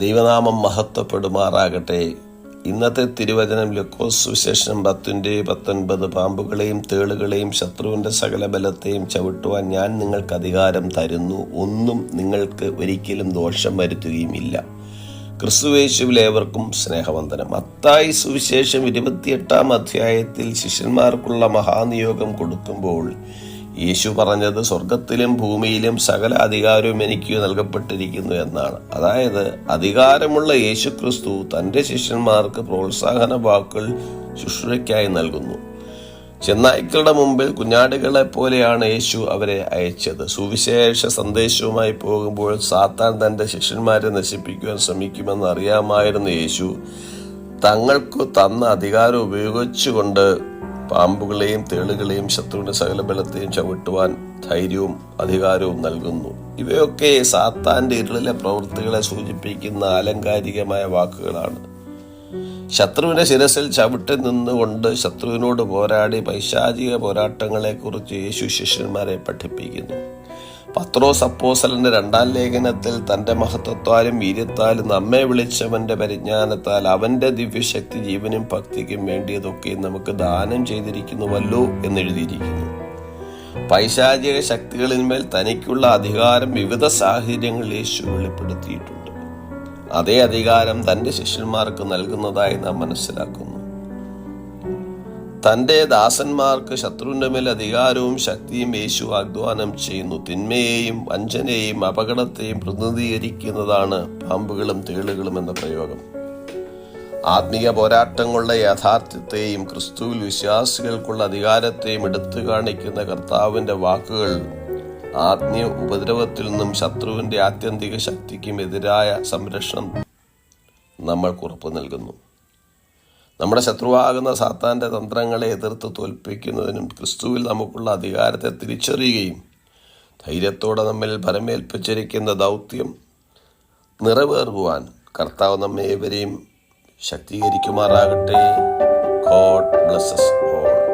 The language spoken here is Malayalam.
ദൈവനാമം മഹത്വപ്പെടുമാറാകട്ടെ. ഇന്നത്തെ തിരുവചനം ലക്കോസ് സുവിശേഷം പത്തിന്റെ പത്തൊൻപത് പാമ്പുകളെയും തേളുകളെയും ശത്രുവിന്റെ സകല ബലത്തെയും ചവിട്ടുവാൻ ഞാൻ നിങ്ങൾക്ക് അധികാരം തരുന്നു. ഒന്നും നിങ്ങൾക്ക് ഒരിക്കലും ദോഷം വരുത്തുകയുമില്ല. ക്രിസ്തുവേശുവിലേവർക്കും സ്നേഹവന്ദനം. അത്തായി സുവിശേഷം ഇരുപത്തിയെട്ടാം അധ്യായത്തിൽ ശിഷ്യന്മാർക്കുള്ള മഹാനിയോഗം കൊടുക്കുമ്പോൾ യേശു പറഞ്ഞത് സ്വർഗത്തിലും ഭൂമിയിലും സകല അധികാരവും എനിക്ക് നൽകപ്പെട്ടിരിക്കുന്നു എന്നാണ്. അതായത് അധികാരമുള്ള യേശു ക്രിസ്തു തന്റെ ശിഷ്യന്മാർക്ക് പ്രോത്സാഹന വാക്കുകൾ ശുശ്രൂഷയ്ക്കായി നൽകുന്നു. ചെന്നായ്ക്കളുടെ മുമ്പിൽ കുഞ്ഞാടുകളെ പോലെയാണ് യേശു അവരെ അയച്ചത്. സുവിശേഷ സന്ദേശവുമായി പോകുമ്പോൾ സാത്താൻ തന്റെ ശിഷ്യന്മാരെ നശിപ്പിക്കുവാൻ ശ്രമിക്കുമെന്ന് അറിയാമായിരുന്ന യേശു. തങ്ങൾക്ക് തന്ന അധികാരം ഉപയോഗിച്ചുകൊണ്ട് പാമ്പുകളെയും തേളുകളെയും ശത്രുവിന്റെ സകല ബലത്തെയും ചവിട്ടുവാൻ ധൈര്യവും അധികാരവും നൽകുന്നു. ഇവയൊക്കെ സാത്താന്റെ ഇരുളിലെ പ്രവൃത്തികളെ സൂചിപ്പിക്കുന്ന ആലങ്കാരികമായ വാക്കുകളാണ്. ശത്രുവിന്റെ ശിരസിൽ ചവിട്ടി നിന്നുകൊണ്ട് ശത്രുവിനോട് പോരാടി പൈശാചിക പോരാട്ടങ്ങളെക്കുറിച്ച് യേശു ശിഷ്യന്മാരെ പഠിപ്പിക്കുന്നു. പത്രോസ് അപ്പോസലിന്റെ രണ്ടാം ലേഖനത്തിൽ തന്റെ മഹത്വത്താലും വീര്യത്താലും നമ്മെ വിളിച്ചവന്റെ പരിജ്ഞാനത്താൽ അവന്റെ ദിവ്യശക്തി ജീവനും ഭക്തിക്കും വേണ്ടിയതൊക്കെ നമുക്ക് ദാനം ചെയ്തിരിക്കുന്നുവല്ലോ എന്നെഴുതിയിരിക്കുന്നു പൈശാചിക ശക്തികളിന്മേൽ തനിക്കുള്ള അധികാരം വിവിധ സാഹചര്യങ്ങളിൽ യേശു വെളിപ്പെടുത്തിയിട്ടുണ്ട്. അതേ അധികാരം തന്റെ ശിഷ്യന്മാർക്ക് നൽകുന്നതായി നാം മനസ്സിലാക്കുന്നു. തന്റെ ദാസന്മാർക്ക് ശത്രുവിന്റെ മേൽ അധികാരവും ശക്തിയും യേശു വാഗ്ദാനം ചെയ്യുന്നു. തിന്മയെയും വഞ്ചനയെയും അപകടത്തെയും പ്രതിനിധീകരിക്കുന്നതാണ് പാമ്പുകളും തേളുകളും എന്ന പ്രയോഗം. ആത്മീയ പോരാട്ടങ്ങളുടെ യാഥാർത്ഥ്യത്തെയും ക്രിസ്തുവിൽ വിശ്വാസികൾക്കുള്ള അധികാരത്തെയും എടുത്തു കാണിക്കുന്ന കർത്താവിന്റെ വാക്കുകൾ ആത്മീയ ഉപദ്രവത്തിൽ നിന്നും ശത്രുവിന്റെ ആത്യന്തിക ശക്തിക്കും എതിരായ സംരക്ഷണം നമ്മൾക്ക് ഉറപ്പു നൽകുന്നു. നമ്മുടെ ശത്രുവാകുന്ന സാത്താന്റെ തന്ത്രങ്ങളെ എതിർത്ത് തോൽപ്പിക്കുന്നതിനും ക്രിസ്തുവിൽ നമുക്കുള്ള അധികാരത്തെ തിരിച്ചറിയുകയും ധൈര്യത്തോടെ നമ്മിൽ ഭരമേൽപ്പിച്ചിരിക്കുന്ന ദൗത്യം നിറവേറുവാൻ കർത്താവ് നമ്മെ ഏവരെയും ശക്തീകരിക്കുമാറാകട്ടെ. God blesses all.